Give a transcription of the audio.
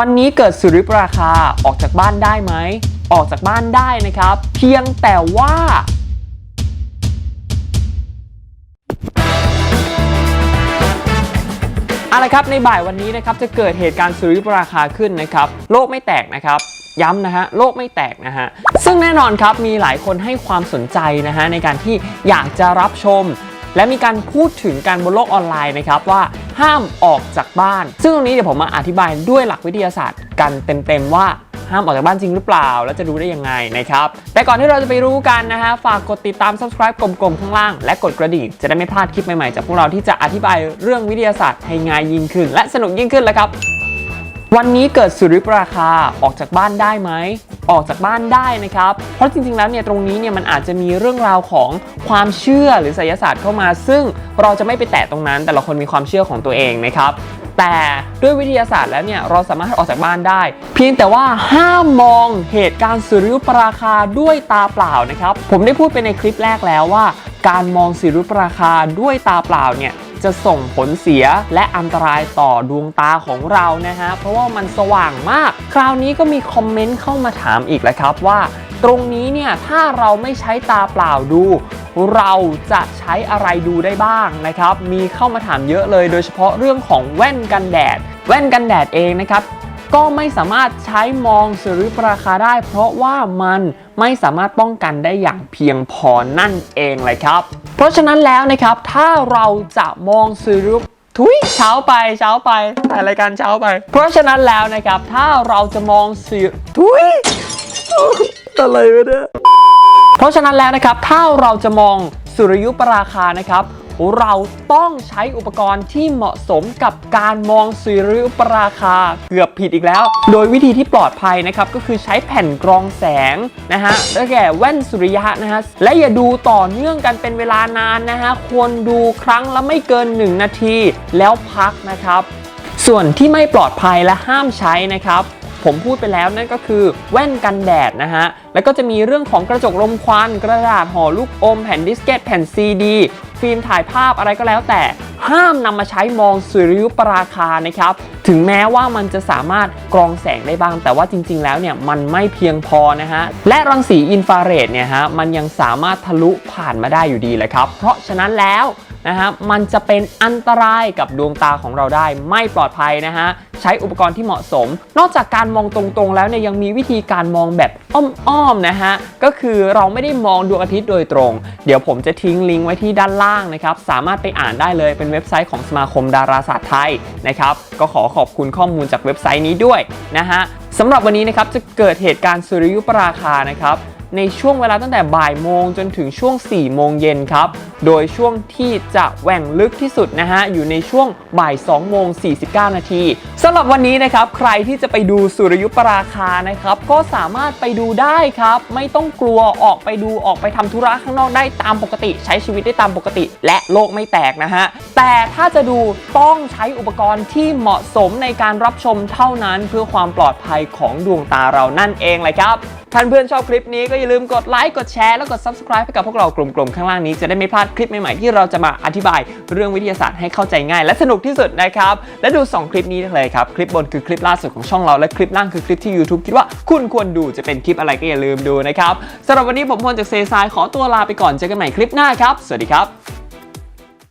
วันนี้เกิดสุริปราคาออกจากบ้านได้ไหม ออกจากบ้านได้นะครับ เพียงแต่ว่าอาละครับในบ่ายวันนี้นะครับจะเกิดเหตุการณ์สุริปราคาขึ้นนะครับ โลกไม่แตกนะครับย้ำนะฮะโลกไม่แตกนะฮะ ซึ่งแน่นอนครับมีหลายคนให้ความสนใจนะฮะในการที่อยากจะรับชม และมีการพูดถึงการบนโลกออนไลน์นะครับว่า ห้ามออกจากบ้าน ซึ่งตรงนี้เดี๋ยวผมมาอธิบายด้วยหลักวิทยาศาสตร์กันเต็มๆว่าห้ามออกจากบ้านจริงหรือเปล่า แล้วจะรู้ได้ยังไงนะครับ แต่ก่อนที่เราจะไปรู้กันนะฮะ ฝากกดติดตาม subscribe กลมๆ ข้างล่าง และกดกระดิ่ง จะได้ไม่พลาดคลิปใหม่ๆ จากพวกเราที่จะอธิบายเรื่องวิทยาศาสตร์ให้ง่ายยิ่งขึ้น และสนุกยิ่งขึ้นแล้วครับ วันนี้เกิดสุริปราคาออกจากบ้านได้ไหม ออกจากบ้านได้นะครับ เพราะจริงๆแล้วเนี่ยตรงนี้เนี่ยมันอาจจะมีเรื่องราวของความเชื่อหรือไสยศาสตร์เข้ามา ซึ่งเราจะไม่ไปแตะตรงนั้น แต่ละคนมีความเชื่อของตัวเองนะครับแต่ด้วยวิทยาศาสตร์แล้วเนี่ยเราสามารถออกจากบ้านได้ เพียงแต่ว่าห้ามมองเหตุการณ์สุริยุปราคาด้วยตาเปล่านะครับ ผมได้พูดไปในคลิปแรกแล้วว่า การมองสุริยุปราคาด้วยตาเปล่าเนี่ย จะส่งผลเสียและอันตรายต่อดวงตาของเรานะฮะ เพราะว่ามันสว่างมาก คราวนี้ก็มีคอมเมนต์เข้ามาถามอีกแล้วครับว่า ตรงนี้เนี่ย ถ้าเราไม่ใช้ตาเปล่าดู เราจะใช้อะไรดูได้บ้างนะครับ มีเข้ามาถามเยอะเลย โดยเฉพาะเรื่องของแว่นกันแดด แว่นกันแดดเองนะครับ ก็ไม่สามารถใช้มองสุริยุปราคาได้ เพราะว่ามันไม่สามารถป้องกันได้อย่างเพียงพอนั่นเองเลยครับ เพราะฉะนั้นแล้วนะครับถ้าเราจะมองสุริยุปทุยเช้าไปเช้าไปถ่ายรายการเช้าไป เพราะฉะนั้นแล้วนะครับ ถ้าเราจะมองสุริทุยอะไรวะเนี่ยเพราะฉะนั้นแล้วนะครับ ถ้าเราจะมองสุริยุปราคานะครับ เราต้องใช้อุปกรณ์ที่เหมาะสมกับการมองสุริยุปราคาเกือบผิดอีกแล้ว โดยวิธีที่ปลอดภัยนะครับก็คือใช้แผ่นกรองแสงนะฮะได้แก่แว่นสุริยะนะฮะและอย่าดูต่อเนื่องกันเป็นเวลานานนะฮะควรดูครั้งละไม่เกิน 1 นาทีแล้วพักนะครับ ส่วนที่ไม่ปลอดภัยและห้ามใช้นะครับ ผมพูดไปแล้วนั่นก็คือแว่นกันแดดนะฮะ แล้วก็จะมีเรื่องของกระจกลมควัน กระดาษห่อลูกอม แผ่นดิสเกต แผ่นซีดี ฟิล์มถ่ายภาพอะไรก็แล้วแต่ห้ามนำมาใช้มองสุริยุปราคานะครับ ถึงแม้ว่ามันจะสามารถกรองแสงได้บ้าง แต่ว่าจริงๆ แล้วเนี่ยมันไม่เพียงพอนะฮะ และรังสีอินฟราเรดเนี่ยฮะมันยังสามารถทะลุผ่านมาได้อยู่ดีเลยครับ เพราะฉะนั้นแล้ว นะฮะมันจะเป็นอันตรายกับดวงตาของเราได้ไม่ปลอดภัยนะฮะใช้อุปกรณ์ที่เหมาะสม นอกจากการมองตรงๆ แล้วเนี่ยยังมีวิธีการมองแบบอ้อมๆนะฮะก็คือเราไม่ได้มองดวงอาทิตย์โดยตรง เดี๋ยวผมจะทิ้งลิงก์ไว้ที่ด้านล่างนะครับสามารถไปอ่านได้เลยเป็นเว็บไซต์ของสมาคมดาราศาสตร์ไทยนะครับก็ขอขอบคุณข้อมูลจากเว็บไซต์นี้ด้วยนะฮะสำหรับวันนี้นะครับจะเกิดเหตุการณ์สุริยุปราคานะครับ ในช่วงเวลาตั้งแต่บ่ายโมงจนถึงช่วง 4 โมงเย็นครับ โดยช่วงที่จะแหว่งลึกที่สุดนะฮะ อยู่ในช่วงบ่าย2โมง49 นาทีสำหรับวันนี้นะครับ ใครที่จะไปดูสุริยุปราคานะครับ ก็สามารถไปดูได้ครับ ไม่ต้องกลัวออกไปดูออกไปทำธุระข้างนอกได้ตามปกติ ใช้ชีวิตได้ตามปกติ และโลกไม่แตกนะฮะ แต่ถ้าจะดูต้องใช้อุปกรณ์ที่เหมาะสมในการรับชมเท่านั้นเพื่อความปลอดภัยของดวงตาเรานั่นเองเลยครับ ท่านเพื่อนชอบคลิปนี้ก็อย่าลืมกดไลค์กดแชร์แล้วกด subscribe ให้กับพวกเรากลุ่มๆข้างล่างนี้จะได้ไม่พลาดคลิปใหม่ๆที่เราจะมาอธิบายเรื่องวิทยาศาสตร์ให้เข้าใจง่าย และสนุกที่สุดนะครับ และดู 2 คลิปนี้เลยครับ คลิปบนคือคลิปล่าสุดของช่องเราและคลิปล่างคือคลิปที่ YouTube คิดว่าคุณควรดูจะเป็นคลิปอะไรก็อย่าลืมดูนะครับสำหรับวันนี้ผมพลจากเซซายขอตัวลาไปก่อนเจอกันใหม่คลิปหน้าครับ สวัสดีครับ